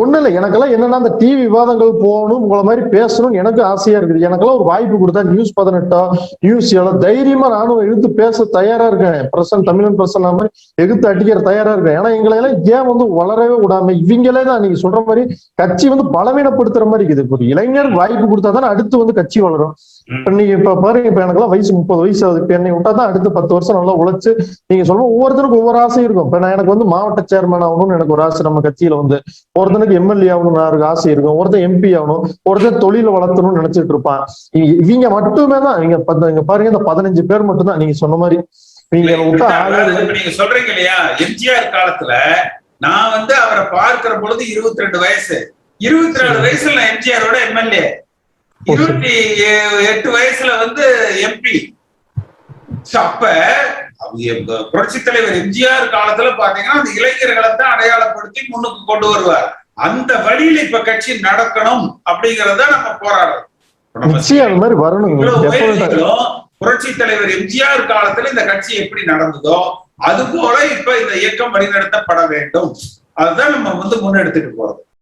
ஒண்ணு இல்ல எனக்கெல்லாம் என்னன்னா அந்த டிவி விவாதங்கள் போகணும் உங்களை மாதிரி பேசணும் எனக்கு ஆசையா இருக்குது. எனக்கெல்லாம் ஒரு வாய்ப்பு கொடுத்தா நியூஸ் பதினெட்டோ நியூஸ் ஏழோ தைரியமா நானும் எடுத்து பேச தயாரா இருக்கேன். பிரசன் தமிழன் பிரசன் மாதிரி எதிர்த்து அடிக்கிற தயாரா இருக்கேன். ஏன்னா எங்களை எல்லாம் ஏன் வந்து வளரவே விடாம இவங்களே தான் நீங்க சொல்ற மாதிரி கட்சி வந்து பலவீனப்படுத்துற மாதிரி இருக்குது. இப்போ ஒரு இளைஞருக்கு வாய்ப்பு கொடுத்தா தானே அடுத்து வந்து கட்சி வளரும். இப்ப நீங்க இப்ப பாருங்க இப்ப எனக்கெல்லாம் வயசு முப்பது வயசு ஆகுது. இப்ப என்னை விட்டா தான் அடுத்த பத்து வருஷம் நல்லா உழைச்சு நீங்க சொல்ற ஒவ்வொருத்தருக்கும் ஒவ்வொரு ஆசை இருக்கும். இப்ப நான் எனக்கு வந்து மாவட்ட சேர்மன் ஆகணும்னு எனக்கு ஒரு ஆசை நம்ம கட்சியில வந்து. ஒருத்தனுக்கு எம்எல்ஏ ஆகணும்னு எனக்கு ஆசை இருக்கும். ஒருத்தன் எம்பி ஆகணும். ஒருத்தன் தொழில வளர்த்தணும்னு நினைச்சிட்டு இருப்பான். இவங்க மட்டுமே தான் இங்க பாருங்க இந்த பதினஞ்சு பேர் மட்டும் தான் நீங்க சொன்ன மாதிரி. நீங்க நீங்க சொல்றீங்க இல்லையா? எம்ஜிஆர் காலத்துல நான் வந்து அவரை பார்க்கிற பொழுது இருபத்தி ரெண்டு வயசு. இருபத்தி ரெண்டு வயசுல நான் எம்ஜிஆரோட எம்எல்ஏ இருபத்தி எட்டு வயசுல வந்து எம்பி அப்ப புரட்சி தலைவர் எம்ஜிஆர் காலத்துல பாத்தீங்கன்னா அந்த இளைஞர்களை தான் அடையாளப்படுத்தி முன்னுக்கு கொண்டு வருவார். அந்த வழியில இப்ப கட்சி நடக்கணும் அப்படிங்கறத நம்ம போராடுறோம். புரட்சி தலைவர் எம்ஜிஆர் காலத்துல இந்த கட்சி எப்படி நடந்ததோ அது போல இப்ப இந்த இயக்கம் வழிநடத்தப்பட வேண்டும். அதுதான் நம்ம வந்து முன்னெடுத்துட்டு போறோம்